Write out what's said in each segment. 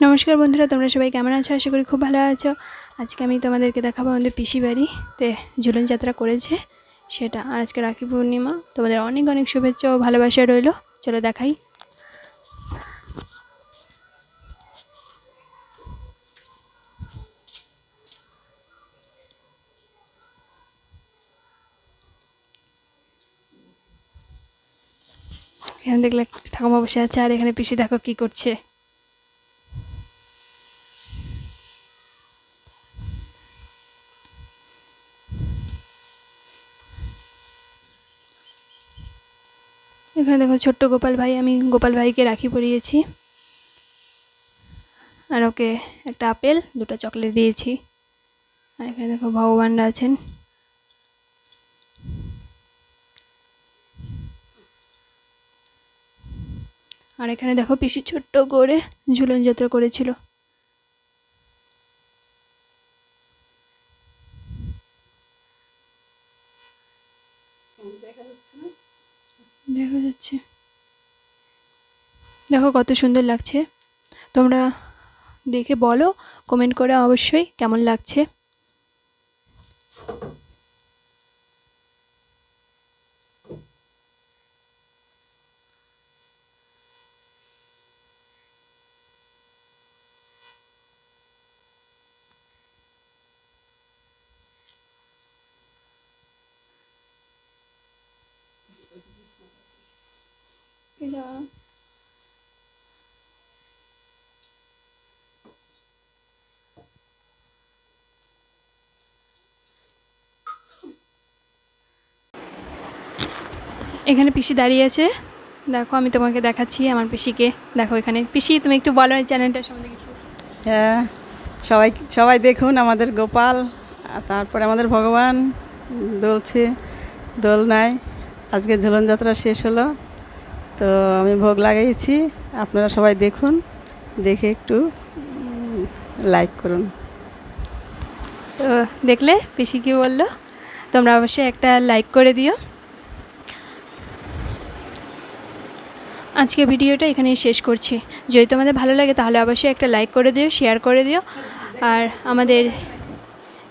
নমস্কার বন্ধুরা, তোমরা সবাই কেমন আছো? আশা করি খুব ভালো আছো। আজকে আমি তোমাদেরকে দেখাবো আমাদের পিসি বাড়িতে ঝুলন যাত্রা করেছে সেটা। আর আজকে রাখি পূর্ণিমা। তোমাদের অনেক অনেক শুভেচ্ছা ও ভালোবাসা রইল। চলো দেখাই। এখানে দেখলে ঠাকুমা বসে আছে, আর এখানে পিসি দেখো কি করছে। এখানে দেখো ছোট্ট গোপাল ভাই, আমি গোপাল ভাইকে রাখি পরিয়েছি। আর ওকে একটা আপেল, দুটো চকলেট দিয়েছি। আর এখানে দেখো ভগবানরা আছেন। আর এখানে দেখো পিসি ছোট্ট করে ঝুলন যাত্রা করেছিল। দেখা যাচ্ছে দেখো কত সুন্দর লাগছে। তোমরা দেখে বলো কমেন্ট করে অবশ্যই কেমন লাগছে। এখানে পিসি দাঁড়িয়ে আছে। দেখো, আমি তোমাকে দেখাচ্ছি আমার পিসিকে। দেখো এখানে। পিসি, তুমি একটু বলো এই চ্যানেলটার সম্বন্ধে কিছু। হ্যাঁ সবাই সবাই দেখুন আমাদের গোপাল তারপরে আমাদের ভগবান। দোলছে দোল নাই আজকে ঝুলন যাত্রা শেষ হলো। তো আমি ভোগ লাগাইছি। আপনারা সবাই দেখুন, দেখে একটু লাইক করুন। তো দেখলে পিসি কি বলল? তোমরা অবশ্যই একটা লাইক করে দিও। আজকে ভিডিওটা এখানেই শেষ করছি। যদি তোমাদের ভালো লাগে তাহলে অবশ্যই একটা লাইক করে দিও শেয়ার করে দিও। আর আমাদের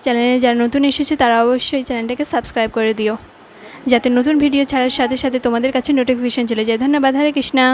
চ্যানেলে যারা নতুন এসেছে তারা অবশ্যই চ্যানেলটাকে সাবস্ক্রাইব করে দিও। যাতে নতুন ভিডিও ছাড়ার সাথে সাথে তোমাদের কাছে নোটিফিকেশান চলে যায়। ধন্যবাদ হরে কৃষ্ণা।